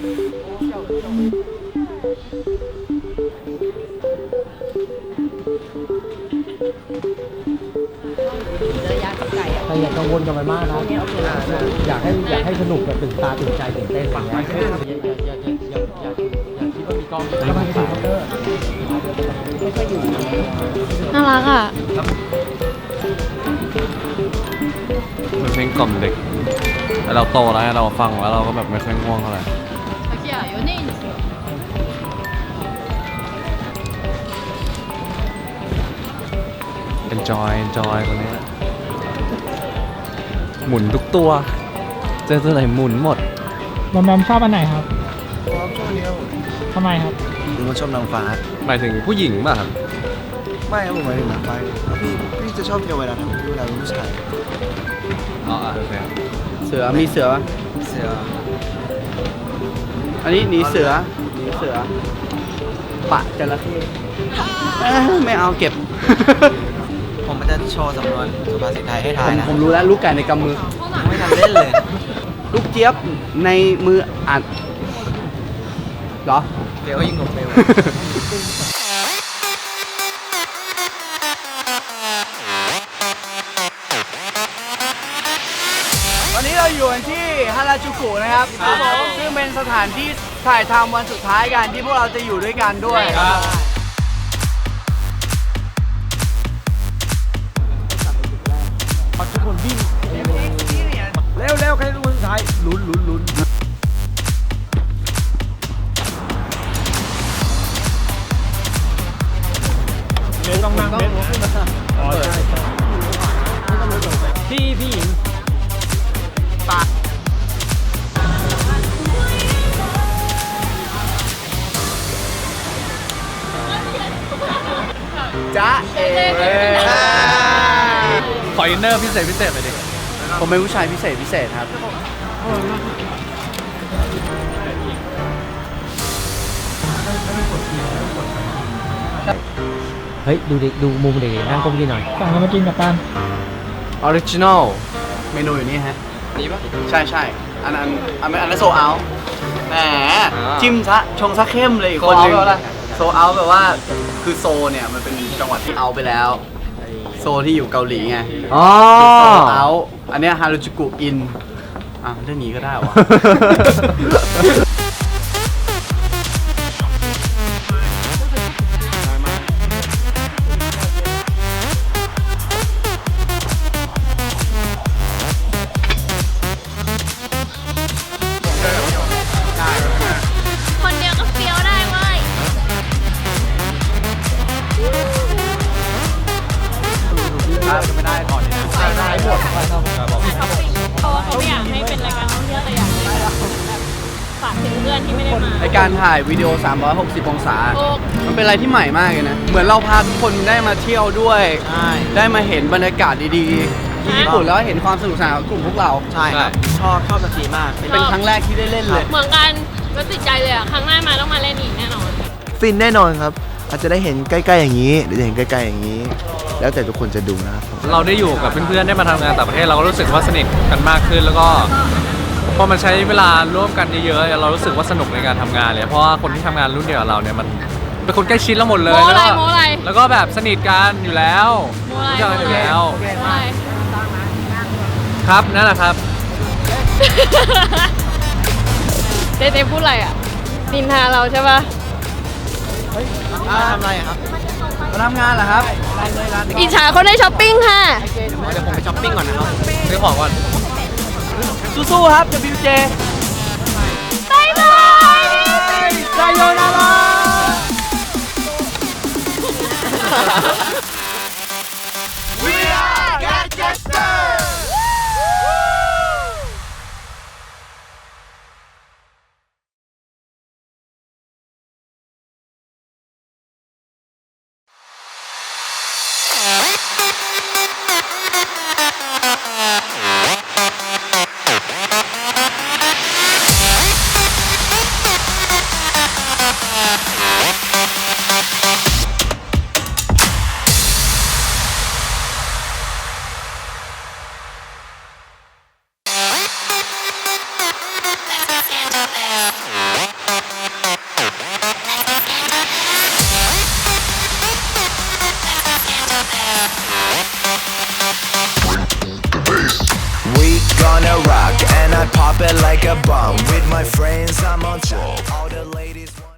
ระยะไกลอะแต่อย่ากังวลกับมันมากนะ อยากให้อยากให้สนุกแบบตื่นตาตื่นใจตื่นเต้นอย่างเงี้ยอย่าอย่าอย่าอย่าอย่าอย่าคิดว่ามีกล้องแล้วมันคือคอมพิวเตอร์น่ารักอะ มันเพลงกล่อมเด็กแต่เราโตแล้วไงเราฟังแล้วเราก็แบบไม่ค่อยง่วงเท่าไหร่ 자기야 연예인 있어 เอนจอยเอนจอยคนนี้หมุนทุกตัว เจอตัวไหนหมุนหมด บอมแบมชอบอันไหนครับ ชอบช่วงนี้ครับผม ทำไมครับ ผมก็ชอบนางฟ้า หมายถึงผู้หญิงป่ะครับ ไม่ครับผมหมายถึงนางฟ้าแล้วพี่พี่จะชอบเกี่ยวเวลาทำพี่เวลาเป็นผู้ชาย อ๋ออ่ะโอเค เสือมีเสือปะ เสือ อันนี้หนีเสือหนีเสือ ปะจระเข้เอ้ยไม่เอาเก็บ ผมมันจะโชว์สำนวนสุภาษิตไทยให้ผทายมนะ ผมรู้แล้วลูกไก่ในกำมือยังไม่ทันเล่นเลย ลูกเจี๊ยบในมืออัดเหรอ เดี๋ยวยิ่งกว่าเฟล นนี้เราอยู่กันที่ฮาราจูกุนะครับซึ่งเป็นสถานที่ถ่ายทำวันสุดท้ายกันที่พวกเราจะอยู่ด้วยกันด้วยทุ ขออินเนอร์พิเศษพิเศษไปดิ ผมเป็นผู้ชายพิเศษพิเศษครับ เฮ้ย ดูดิดูมุมเด็กๆนั่งก้มกินหน่อย สั่งกันมากินกับกันออริจินอล เมนูอยู่นี่ฮะ นี่ปะใช่ใช่อันนั้นอันนั้นอันนั้นโซเอาแหมจิ้มซะชงซะเข้มเลยอีกคนหนึงโซเอาแบบว่า คือโซเนี่ยมันเป็นจังหวัดที่เอาไปแล้ว โซที่อยู่เกาหลีไงอ๋อ คือโซเอาอันเนี้ยฮารุจูกุอินอะเรื่องนี้ก็ได้วะ ไม่ได้ก่อนเลยนะได้หมดเพราะว่าเขาไม่อยากให้เป็นรายการท่องเที่ยวแต่อยากให้แบบฝากถึงเพื่อนที่ไม่ได้มาในการถ่ายวิดีโอ 360 องศา โอ้มันเป็นอะไรที่ใหม่มากเลยนะ เหมือนเราพาทุกคนได้มาเที่ยวด้วย ใช่ ได้มาเห็นบรรยากาศดีๆที่ญี่ปุ่นแล้วเห็นความสนุกสนานของกลุ่มพวกเรา ใช่ครับ ชอบชอบนาทีมาก เป็นครั้งแรกที่ได้เล่นเลย เหมือนกันก็ติดใจเลยอะ ครั้งหน้ามาต้องมาเล่นอีกแน่นอน ฟินแน่นอนครับ อาจจะได้เห็นใกล้ๆอย่างนี้ หรือจะเห็นใกล้ๆอย่างนี้ แล้วแต่ทุกคนจะดูนะครับเราได้อยู่กับเพื่อนๆได้มาทำงานต่างประเทศเราก็รู้สึกว่าสนิทกันมากขึ้นแล้วก็พอมันใช้เวลาร่วมกันเยอะๆเรารู้สึกว่าสนุกในการทำงานเลยเพราะว่าคนที่ทำงานรุ่นเดียวกับเราเนี่ยมันเป็นคนใกล้ชิดเราหมดเลยโม้อะไรแล้วก็โม้อะไร แล้วก็แบบสนิทกันอยู่แล้วโมอะไรรู้จักกันอยู่แล้ว โมอะไร ครับนั่นแหละครับ เจเจพูดอะไรอะนินทาเราใช่ปะ ทำอะไรครับมาทำงานเหรอครับอิจฉาคนได้ช้อปปิ้งค่ะ เดี๋ยวผมไปช้อปปิ้งก่อนนะครับซื้อของก่อน สู้ๆครับ WJ บายบายไซโยนารา it like a bomb. With my friends, I'm on top. All the ladies.